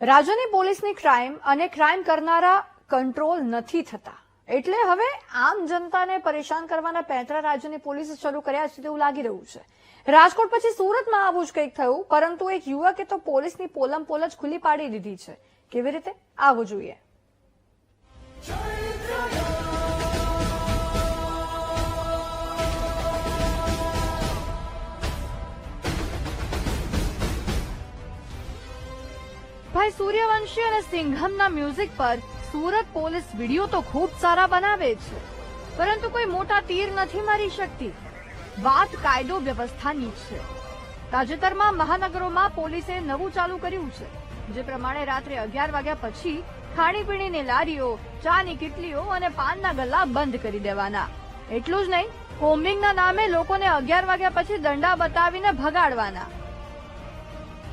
રાજ્યની પોલીસની ક્રાઇમ અને ક્રાઇમ કરનારા કંટ્રોલ નથી થતા. એટલે હવે આમ જનતાને પરેશાન કરવાના પેંતરા રાજ્યની પોલીસે શરૂ કર્યા છે તેવું લાગી રહ્યું છે. રાજકોટ પછી સુરતમાં આવું જ કંઈક થયું, પરંતુ એક યુવકે તો પોલીસની પોલમ પોલ જ ખુલ્લી પાડી દીધી છે. કેવી રીતે? આવું જોઈએ. ભાઈ સૂર્યવંશી અને સિંઘમના મ્યુઝિક પર સુરત પોલીસ વીડિયો તો ખૂબ સારા બનાવે છે. પરંતુ કોઈ મોટા તીર નથી મારી શકતી. વાત કાયદો વ્યવસ્થાની છે. તાજેતરમાં મહાનગરોમાં પોલીસે નવું ચાલુ કર્યું છે. જે પ્રમાણે રાત્રે અગિયાર વાગ્યા પછી ખાણીપીણીની લારીઓ, ચાની કિટલીઓ અને પાનના ગલ્લા બંધ કરી દેવાના. એટલું જ નહીં કોમ્બિંગના નામે લોકોને અગિયાર વાગ્યા પછી દંડા બતાવીને ભગાડવાના.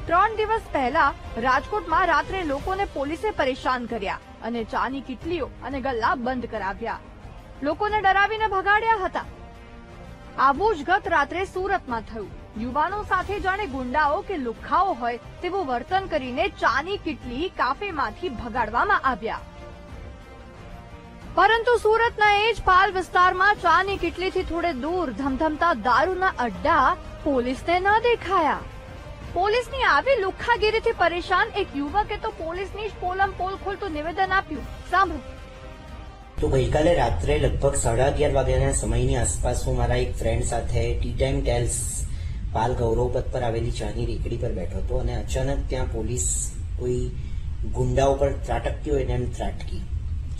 ત્રણ દિવસ પહેલા રાજકોટમાં રાત્રે લોકોને પોલીસે પરેશાન કર્યા અને ચાની કિટલીઓ અને ગલ્લા બંધ કરાવ્યા. લોકોને ડરાવીને ભગાડ્યા હતા. આવું જ ગત રાત્રે સુરતમાં થયું. યુવાનો સાથે જાણે ગુંડાઓ કે લુખ્ખાઓ હોય તેવું વર્તન કરીને ચાની કિટલી કાફેમાંથી ભગાડવામાં આવ્યા. પરંતુ સુરતના એ જ પાલ વિસ્તારમાં ચાની કિટલીથી થોડે દૂર ધમધમતા દારૂના અડ્ડા પોલીસને ન દેખાયા. પોલીસની આવી લુખ્ખાગીરીથી પરેશાન એક યુવકે તો પોલીસની જ પોલમ પોલ ખોલતું નિવેદન આપ્યું. સાંભળો. તો ગઈકાલે રાત્રે લગભગ સાડા અગિયાર વાગ્યાના સમયની આસપાસ હું મારા એક ફ્રેન્ડ સાથે tea time tales Pal Gauravpath પર આવેલી ચાની રેકડી પર બેઠો હતો અને અચાનક ત્યાં પોલીસ કોઈ ગુંડાઓ પર ત્રાટકતી હોય ને એમ ત્રાટકી.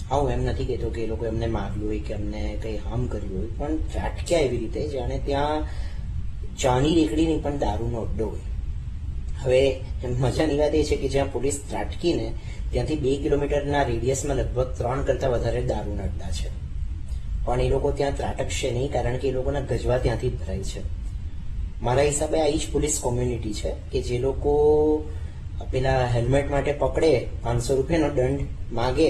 હા હું એમ નથી કહેતો કે એ લોકો એમને માર્યું હોય કે એમને કંઈ હાર્મ કર્યું હોય, પણ ત્રાટક્યા એવી રીતે, જાણે ત્યાં ચાની રેકડી નહીં પણ દારૂનો અડ્ડો હોય. હવે મજાની વાત એ છે કે જ્યાં પોલીસ ત્રાટકીને ત્યાંથી બે કિલોમીટરના રેડિયસમાં લગભગ ત્રણ કરતા વધારે દારૂના અડ્ડા છે. પણ એ લોકો ત્યાં ત્રાટકશે નહીં કારણ કે એ લોકોના ગજવા ત્યાંથી ભરાય છે. મારા હિસાબે આ જ પોલીસ કોમ્યુનિટી છે કે જે લોકો પેલા હેલ્મેટ માટે પકડે, પાંચસો રૂપિયાનો દંડ માગે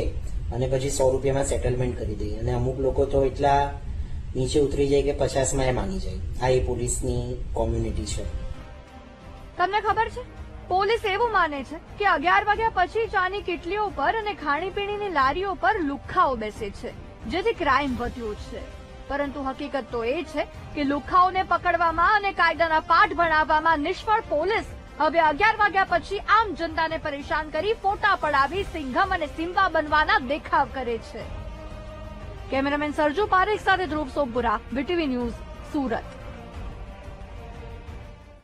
અને પછી સો રૂપિયામાં સેટલમેન્ટ કરી દે. અને અમુક લોકો તો એટલા નીચે ઉતરી જાય કે પચાસમાં એ માની જાય. આ એ પોલીસની કોમ્યુનિટી છે. તમને ખબર છે? પોલીસ એવું માને છે કે અગિયાર વાગ્યા પછી ચાની કિટલીઓ પર અને ખાણીપીણીની લારીઓ પર લુખ્ખાઓ બેસે છે, જેથી ક્રાઇમ વધ્યો છે. પરંતુ હકીકત તો એ છે કે લુખ્ખાઓને પકડવામાં અને કાયદાના પાઠ ભણાવવામાં નિષ્ફળ પોલીસ હવે અગિયાર વાગ્યા પછી આમ જનતાને પરેશાન કરી ફોટા પડાવી સિંઘમ અને સિમ્બા બનવાના દેખાવ કરે છે. કેમેરામેન સરજુ પારેખ સાથે ધ્રુવ સોપુરા વીટીવી ન્યૂઝ, સુરત.